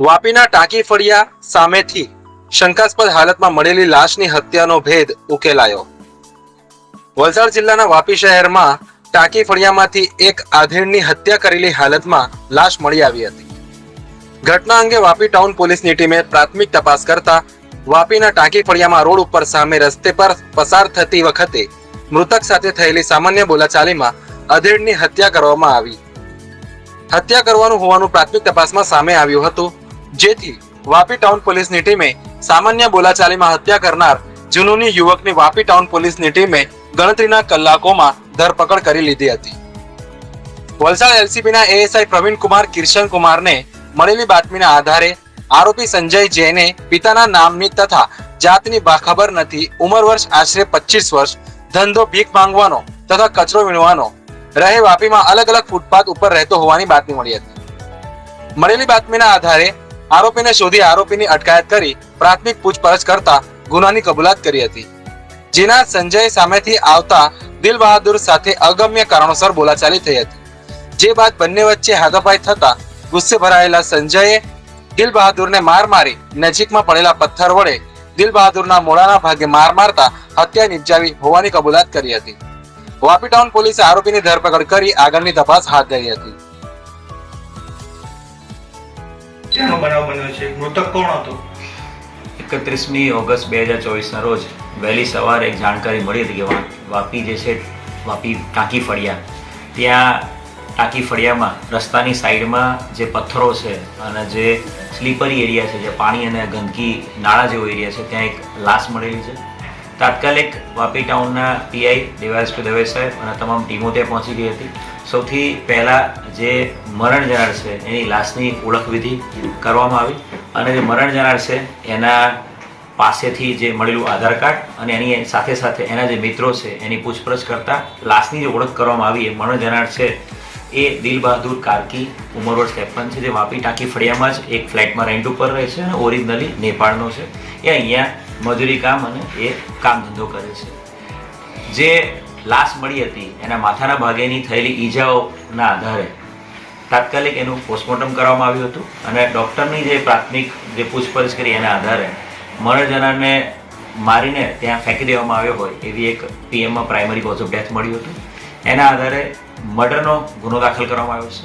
વાપીના ટાંકી ફળિયા સામેથી શંકાસ્પદ હાલતમાં મળેલી લાશની હત્યાનો ભેદ ઉકેલાયો. વલસાડ જિલ્લાના વાપી શહેરમાં ટાંકી ફળિયામાંથી એક આધેડની હત્યા કરેલી હાલતમાં લાશ મળી આવી હતી. ઘટના અંગે વાપી ટાઉન પોલીસની ટીમે પ્રાથમિક તપાસ કરતા વાપીના ટાંકી ફળિયામાં રોડ ઉપર સામે રસ્તે પર પસાર થતી વખતે મૃતક સાથે થયેલી સામાન્ય બોલાચાલીમાં અધેડની હત્યા કરવામાં આવી. હત્યા કરવાનું હોવાનું પ્રાથમિક તપાસમાં સામે આવ્યું હતું. જેથી વાપી ટાઉન પોલીસની ટીમે સામાન્ય બોલાચાલીમાં હત્યા કરનાર જુનૂની યુવકની વાપી ટાઉન પોલીસની ટીમે ગણતરીના કલાકોમાં ધરપકડ કરી લીધી હતી. વલસાડ એલસીબીના એએસઆઈ પ્રવીણ કુમાર મળેલી બાતમીના આધારે આરોપી સંજય જૈને પિતાના નામની તથા જાતની બાખબર નથી, ઉંમર વર્ષ આશરે પચીસ વર્ષ, ધંધો ભીખ માંગવાનો તથા કચરો વીણવાનો રહે વાપીમાં અલગ અલગ ફૂટપાથ ઉપર રહેતો હોવાની બાતમી મળી હતી. મળેલી બાતમીના આધારે આરોપીને શોધી આરોપીની અટકાયત કરી પ્રાથમિક પૂછપરછ કરતા ગુનાની કબૂલાત કરી હતી. જેના સંજય સામેથી આવતા દિલ બહાદુર સાથે અગમ્ય કારણોસર બોલાચાલી થઈ હતી. જે બાદ બંને વચ્ચે હાથાપાઈ થતા ગુસ્સે ભરાયેલા સંજયે દિલ બહાદુરને માર મારી નજીકમાં પડેલા પથ્થર વડે દિલ બહાદુરના મોડાના ભાગે માર મારતા હત્યા નિપજાવી હોવાની કબૂલાત કરી હતી. વાપી ટાઉન પોલીસે આરોપીની ધરપકડ કરી આગળની તપાસ હાથ ધરી હતી. ત્યાંનો બનાવ બન્યો છે? મૃતક કોણ હતો? એકત્રીસમી ઓગસ્ટ બે હજાર ચોવીસના રોજ વહેલી સવારે એક જાણકારી મળી હતી કે વાપી જે છે, વાપી ટાંકી ફળિયા. ત્યાં ટાંકી ફળિયામાં રસ્તાની સાઈડમાં જે પથ્થરો છે અને જે સ્લીપરી એરિયા છે, જે પાણી અને ગંદકી નાળા જેવો એરિયા છે, ત્યાં એક લાશ મળેલી છે. તાત્કાલિક વાપી ટાઉનના પીઆઈ દેવાસપી દવે સાહેબ અને તમામ ટીમો ત્યાં પહોંચી ગઈ હતી. સૌથી પહેલાં જે મરણ જનાર છે, એની લાશની ઓળખવિધિ કરવામાં આવી અને જે મરણ જનાર છે, એના પાસેથી જે મળેલું આધાર કાર્ડ અને એની સાથે સાથે એના જે મિત્રો છે, એની પૂછપરછ કરતાં લાશની જે ઓળખ કરવામાં આવી, એ મરણ જનાર છે, એ દિલ બહાદુર કાર્કી ઉંમર વર્ષ ત્રેપન છે, જે વાપી ટાંકી ફળિયામાં જ એક ફ્લેટમાં રેન્ટ ઉપર રહે છે અને ઓરિજિનલી નેપાળનો છે. એ અહીંયા મજૂરી કામ અને એ કામ ધંધો કરે છે. જે લાશ મળી હતી, એના માથાના ભાગેની થયેલી ઈજાઓના આધારે તાત્કાલિક એનું પોસ્ટમોર્ટમ કરવામાં આવ્યું હતું અને ડૉક્ટરની જે પ્રાથમિક જે પૂછપરછ કરી એના આધારે મરણજનાને મારીને ત્યાં ફેંકી દેવામાં આવ્યો હોય એવી એક પીએમમાં પ્રાઇમરી કોઝ ઓફ ડેથ મળ્યું હતું. એના આધારે મર્ડરનો ગુનો દાખલ કરવામાં આવ્યો છે.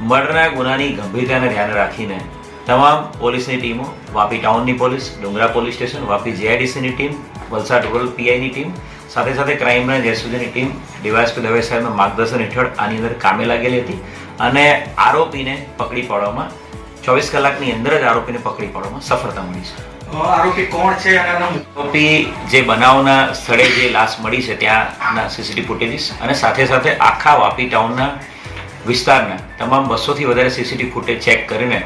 મર્ડરના ગુનાની ગંભીરતાને ધ્યાને રાખીને તમામ પોલીસની ટીમો Vapi ટાઉનની police Dungra police station Vapi જીઆઈડીસીની team Valsad rural પીઆઈની ટીમ સાથે સાથે ક્રાઇમ બ્રાન્ચ એસઓજીની ટીમ ડીવાયસપી દવે સાહેબના માર્ગદર્શન હેઠળ આની અંદર કામે લાગેલી હતી અને આરોપીને પકડી પાડવામાં ચોવીસ કલાકની અંદર જ આરોપીને પકડી પાડવામાં સફળતા મળી છે. આરોપી કોણ છે આરોપી જે બનાવના સ્થળે જે લાશ મળી છે ત્યાંના સીસીટીવી ફૂટેજીસ અને સાથે સાથે આખા વાપી ટાઉનના વિસ્તારના તમામ બસોથી વધારે સીસીટીવી ફૂટેજ ચેક કરીને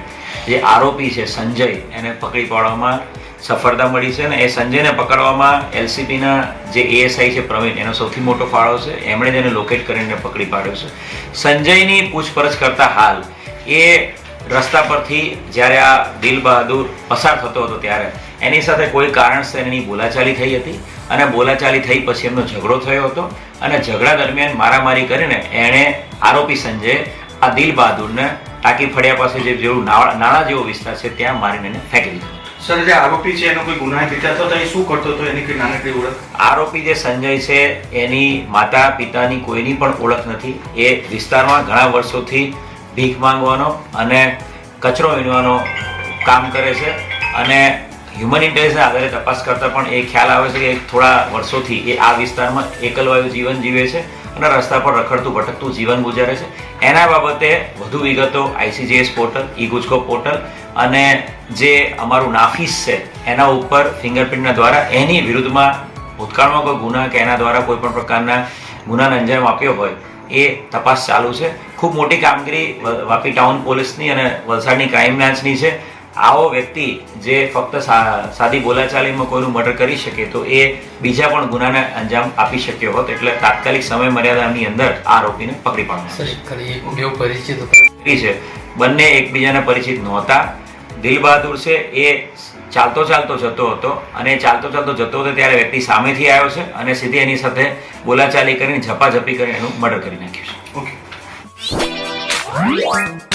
જે આરોપી છે સંજય, એને પકડી પાડવામાં સફળતા મળી છે અને એ સંજયને પકડવામાં એલસીબીના જે એએસઆઈ છે પ્રવીણ, એનો સૌથી મોટો ફાળો છે. એમણે જ એને લોકેટ કરીને પકડી પાડ્યો છે. સંજયની પૂછપરછ કરતા હાલ એ રસ્તા પરથી જ્યારે આ દિલ બહાદુર પસાર થતો હતો ત્યારે એની સાથે કોઈ કારણસર એની બોલાચાલી થઈ હતી? અને બોલાચાલી થઈ પછી એમનો ઝઘડો થયો હતો અને ઝઘડા દરમિયાન મારામારી કરીને એણે આરોપી સંજય આ દિલ બહાદુરને ટાંકી ફળિયા પાસે જે જેવું નાળા જેવો વિસ્તાર છે ત્યાં મારીને એને ફેંકી દીધો. સર જે આરોપી છે એનો કોઈ ગુનાહિત ઇતિહાસ હતો તો એ શું કરતો હતો? એની કોઈ નાનકડી ઓળખ? આરોપી જે સંજય છે એની માતા પિતાની કોઈની પણ ઓળખ નથી. એ વિસ્તારમાં ઘણા વર્ષોથી ભીખ માંગવાનો અને કચરો વીણવાનો કામ કરે છે અને હ્યુમન ઇન્ટેલિજન્સ આધારે તપાસ કરતાં પણ એ ખ્યાલ આવે છે કે થોડા વર્ષોથી એ આ વિસ્તારમાં એકલવાયુ જીવન જીવે છે અને રસ્તા પર રખડતું, ભટકતું જીવન ગુજારે છે. એના બાબતે વધુ વિગતો ICGS portal, e Gujco portal અને જે અમારું નાફીસ છે, એના ઉપર ફિંગરપ્રિન્ટના દ્વારા એની વિરુદ્ધમાં ભૂતકાળમાં કોઈ ગુના કે એના દ્વારા કોઈ પણ પ્રકારના ગુનાને અંજામ આપ્યો હોય, એ તપાસ ચાલુ છે. ખૂબ મોટી કામગીરી વાપી ટાઉન પોલીસની અને વલસાડની ક્રાઇમ બ્રાન્ચની છે. આવો વ્યક્તિ જે ફક્ત સાદી બોલાચાલીમાં કોઈનું મર્ડર કરી શકે તો એ બીજા પણ ગુનાને અંજામ આપી શક્યો હોત. એટલે તાત્કાલિક સમય મર્યાદાની અંદર આ આરોપીને પકડી પાડવામાં પરિચિત છે. બંને એકબીજાને પરિચિત નહોતા. દિલ બહાદુર છે એ ચાલતો ચાલતો જતો હતો અને ચાલતો ચાલતો જતો હતો ત્યારે વ્યક્તિ સામેથી આવ્યો છે અને સીધી એની સાથે બોલાચાલી કરીને ઝપાઝપી કરીને એનું મર્ડર કરી નાખ્યું છે. ઓકે.